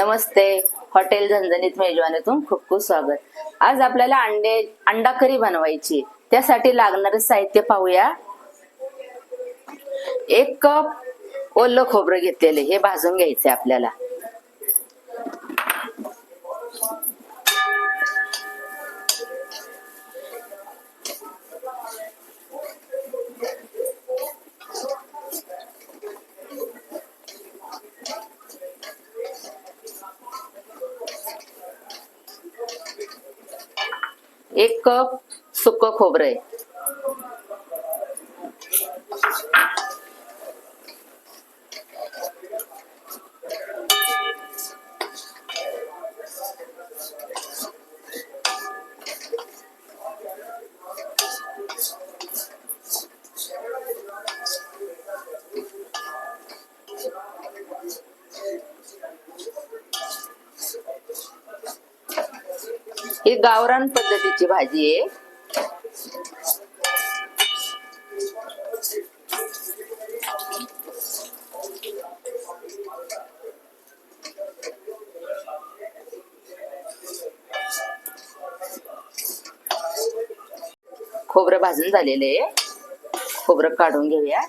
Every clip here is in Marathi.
नमस्ते. हॉटेल झणझणीत मेजवानीतून खूप खूप स्वागत. आज आपल्याला अंडे अंडा करी बनवायची. त्यासाठी लागणारे साहित्य पाहूया. एक कप ओलं खोबरं घेतलेले हे भाजून घ्यायचे आपल्याला. एक कप सुक खोबरं आहे. गावरान पद्धतीची भाजी आहे. खोबरं भाजून झालेलं आहे. खोबरं काढून घेऊया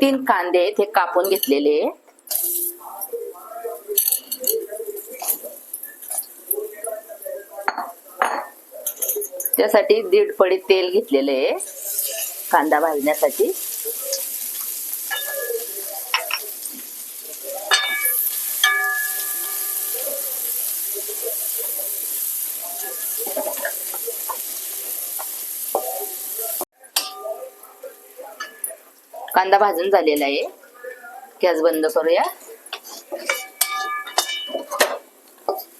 तीन कांदे आहेत हे कापून घेतलेले त्यासाठी दीड पडी तेल घेतलेले कांदा भाजण्यासाठी. कांदा भाजून झालेला आहे. गॅस बंद करूया.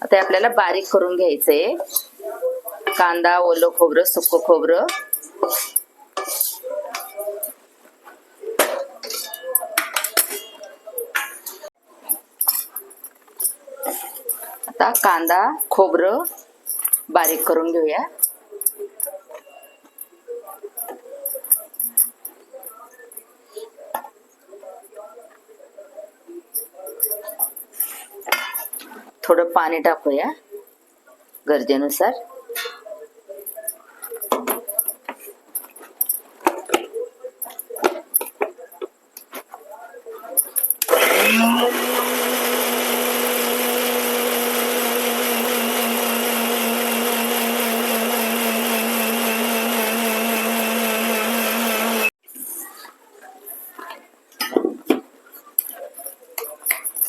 आता आपल्याला बारीक करून घ्यायचंय. कांदा ओलं खोबरं सुकं खोबरं. आता कांदा खोबरं बारीक करून घेऊया. थोडं पाणी टाकूया गरजेनुसार.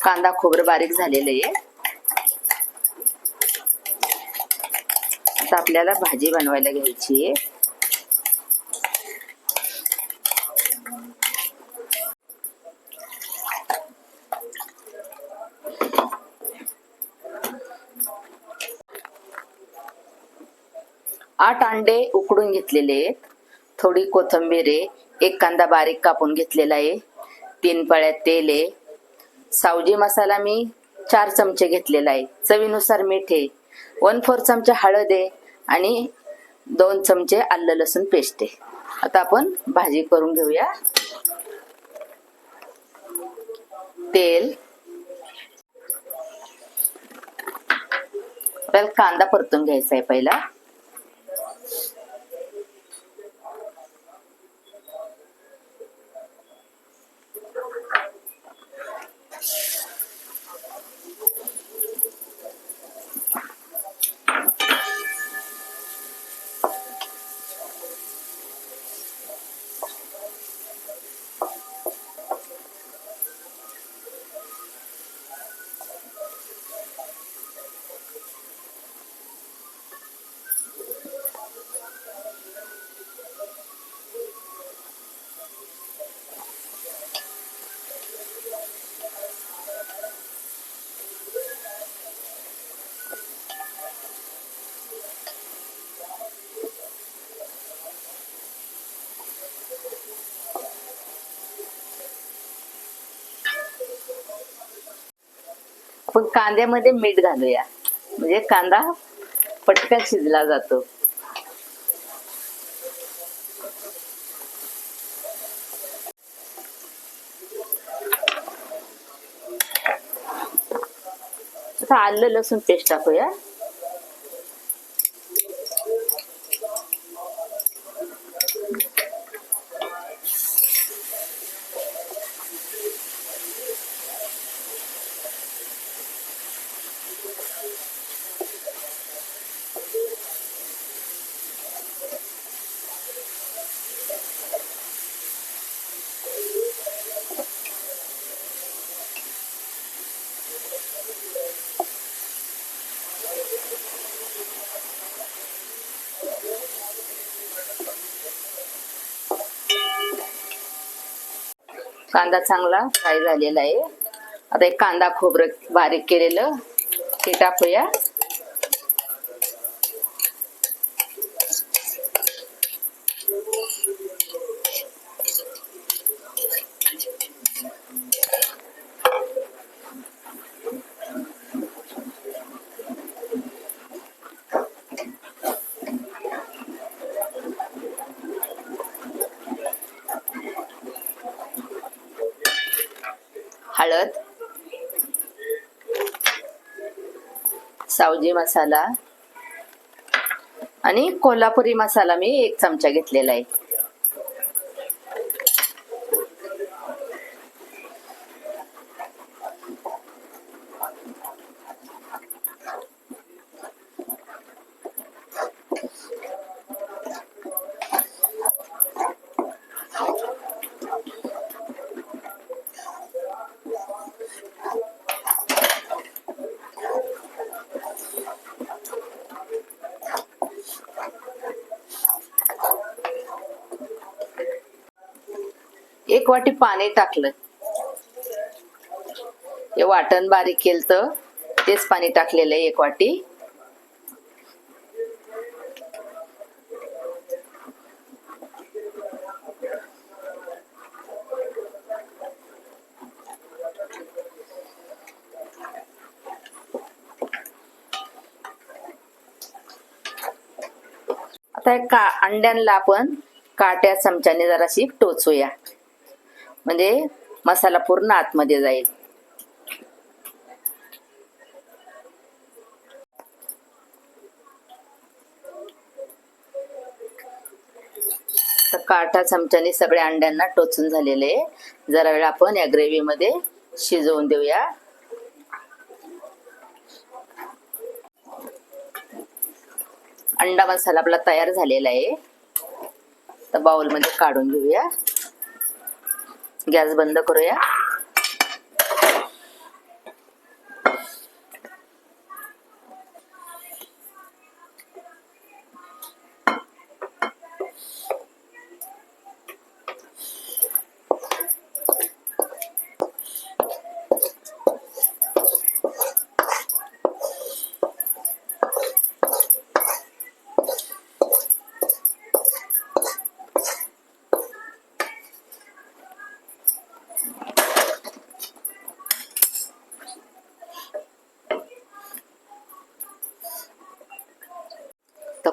कांदा खोबरं बारीक झालेलं आहे. आता आपल्याला भाजी बनवायला घ्यायची आहे. आठ अंडे उकडून घेतलेले आहेत. थोडी कोथिंबीर आहे. एक कांदा बारीक कापून घेतलेला आहे. तीन पळ्या तेल आहे. सावजी मसाला मी चार चमचे घेतलेला आहे. चवीनुसार मीठ आहे. वन फोर चमचे हळद आहे. आणि दोन चमचे आलं लसूण पेस्ट. आहे आता आपण भाजी करून घेऊया. तेल. आपल्याला कांदा परतून घ्यायचा आहे पहिला. आपण कांद्यामध्ये मीठ घालूया. म्हणजे कांदा पटकन शिजला जातो. आलं लसूण पेस्ट टाकूया. कांदा चांगला फ्राय झालेला आहे. आता एक कांदा खोबरं बारीक केलेलं ते टाकूया. हळद सावजी मसाला आणि कोल्हापुरी मसाला मी एक चमचा घेतलेला आहे. एक वाटी पाणी टाकलं. हे वाटण बारीक केलं तर तेच पाणी टाकलेलं आहे एक वाटी. आता का अंड्यांना आपण काट्या चमच्याने जराशी टोचूया. म्हणजे मसाला पूर्ण आतमध्ये जाईल. तर काटा चमच्याने सगळ्या अंड्यांना टोचून झालेले आहे. जरा वेळ आपण या ग्रेव्ही मध्ये शिजवून देऊया. अंडा मसाला आपला तयार झालेला आहे. तर बाउलमध्ये काढून घेऊया. गॅस बंद करूया.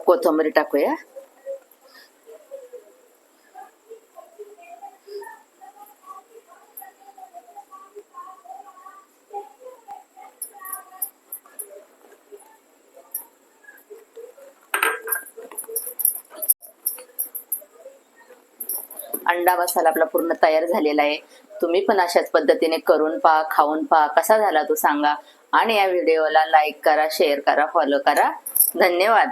कोथंबरी टाकूया. अंडा मसाला आपला पूर्ण तयार झालेला आहे. तुम्ही पण अशाच पद्धतीने करून पहा खाऊन पहा. कसा झाला तो सांगा. आणि या व्हिडिओला लाईक करा शेअर करा फॉलो करा. धन्यवाद.